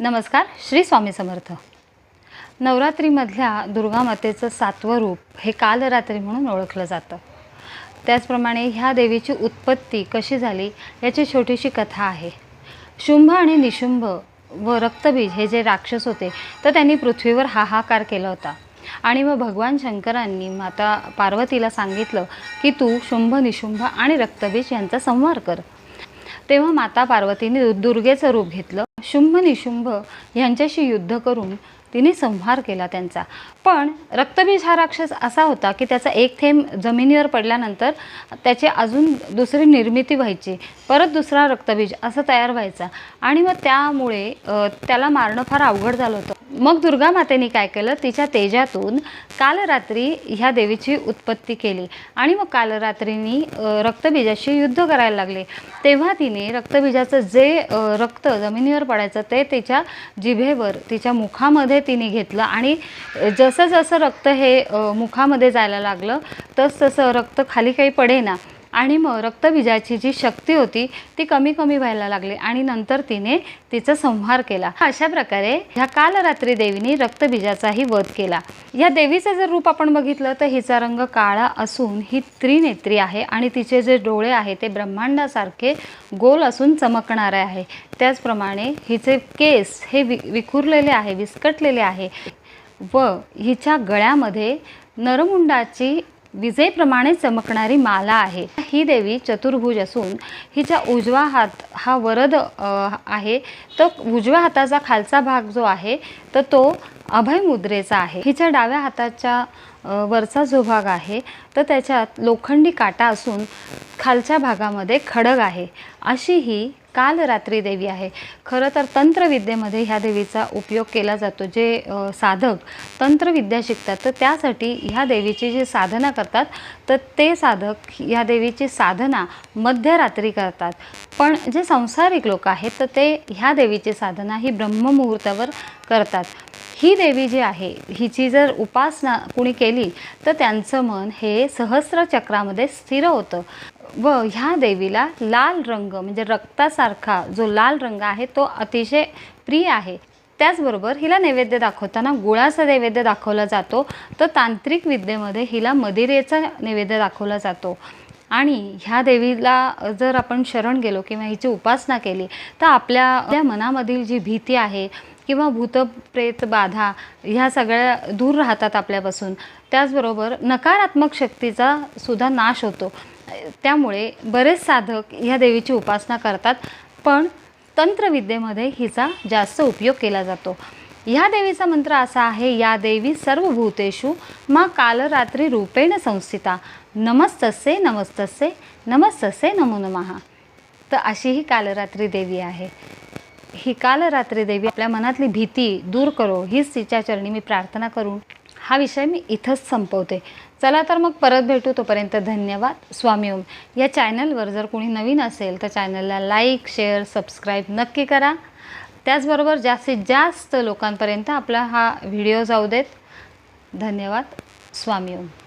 नमस्कार श्री स्वामी समर्थ. नवरात्रीमधल्या दुर्गा मातेचं सातवं रूप हे कालरात्री म्हणून ओळखलं जातं. त्याचप्रमाणे ह्या देवीची उत्पत्ती कशी झाली याची छोटीशी कथा आहे. शुंभ आणि निशुंभ व रक्तबीज हे जे राक्षस होते तर त्यांनी पृथ्वीवर हाहाकार केला होता. आणि मग भगवान शंकरांनी माता पार्वतीला सांगितलं की तू शुंभ निशुंभ आणि रक्तबीज यांचा संहार कर. तेव्हा माता पार्वतीने दु- दुर्गेचं रूप घेतलं शुंभ निशुंभ यांच्याशी युद्ध करून तिने संहार केला त्यांचा. पण रक्तबीज हा राक्षस असा होता की त्याचा एक थेंब जमिनीवर पडल्यानंतर त्याची अजून दुसरी निर्मिती व्हायची परत दुसरा रक्तबीज असं तयार व्हायचा. आणि मग त्यामुळे त्याला मारणं फार अवघड झालं होतं. मग दुर्गा मातेने काय केलं? तिच्या तेजातून काल रात्री ह्या देवीची उत्पत्ती केली. आणि मग काल रात्रीनी रक्तबीजाशी युद्ध करायला लागले. तेव्हा तिने रक्तबीजाचं जे रक्त जमिनीवर पडायचं ते तिच्या जिभेवर तिच्या मुखामध्ये तिने घेतलं. आणि जसं जसं रक्त हे मुखामध्ये जायला लागलं तसं तसं रक्त खाली काही पडेना. आणि मग रक्तबीजाची जी शक्ती होती ती कमी कमी व्हायला लागली आणि नंतर तिने तिचा संहार केला. अशा प्रकारे ह्या कालरात्री देवीने रक्तबीजाचाही वध केला. या देवीचं जर रूप आपण बघितलं तर हिचा रंग काळा असून ही त्रिनेत्री आहे आणि तिचे जे डोळे आहे ते ब्रह्मांडासारखे गोल असून चमकणारे आहे. त्याचप्रमाणे हिचे केस हे वि विखुरलेले आहे विस्कटलेले आहे. व हिच्या गळ्यामध्ये नरमुंडाची विजेप्रमाणे चमकणारी माला आहे. ही देवी चतुर्भुज असून हिचा उजवा हात हा वरद आहे. तर उजव्या हाताचा खालचा भाग जो आहे तर तो अभय मुद्रेचा आहे. हिच्या डाव्या हाताच्या वरचा जो भाग आहे तर त्याच्यात लोखंडी काटा असून खालच्या भागामध्ये खडग आहे. अशी ही कालरात्री देवी आहे. खरं तर तंत्रविद्येमध्ये ह्या देवीचा उपयोग केला जातो. जे साधक तंत्रविद्या शिकतात तर त्यासाठी ह्या देवीची जी साधना करतात तर ते साधक ह्या देवीची साधना मध्यरात्री करतात. पण जे संसारिक लोक आहेत तर ते ह्या देवीची साधना ही ब्रह्ममुहूर्तावर करतात. ही देवी जी आहे हिची जर उपासना कुणी केली तर त्यांचं मन हे सहस्र चक्रामध्ये स्थिर होतं. व ह्या देवीला लाल रंग म्हणजे रक्तासारखा जो लाल रंग आहे तो अतिशय प्रिय आहे. त्याचबरोबर हिला नैवेद्य दाखवताना गुळाचा नैवेद्य दाखवला जातो तर तांत्रिक विद्येमध्ये हिला मदिरेचा नैवेद्य दाखवला जातो. आणि ह्या देवीला जर आपण शरण गेलो किंवा हिची उपासना केली तर आपल्या आपल्या मनामधील जी भीती आहे किंवा भूतप्रेत बाधा ह्या सगळ्या दूर राहतात आपल्यापासून. त्याचबरोबर नकारात्मक शक्तीचा सुद्धा नाश होतो. त्यामुळे बरेच साधक ह्या देवीची उपासना करतात पण तंत्रविद्येमध्ये हिचा जास्त उपयोग केला जातो. ह्या देवीचा मंत्र असा आहे या देवी सर्व भूतेषु मा कालरात्री रूपेण संस्थिता. नमस्तसे नमस्तसे नमस्तसे नमो नमः. तर अशी ही कालरात्री देवी आहे. ही कालरात्री देवी आपल्या मनातली भीती दूर करो हीच तिच्या चरणी मी प्रार्थना करून हा विषय मी इथंच संपवते. चला तर मग परत भेटू तोपर्यंत धन्यवाद. स्वामी ओम. या चॅनलवर जर कोणी नवीन असेल तर चॅनलला लाईक शेअर सबस्क्राईब नक्की करा. त्याचबरोबर जास्तीत जास्त लोकांपर्यंत आपला हा व्हिडिओ जाऊ देत. धन्यवाद. स्वामी ओम.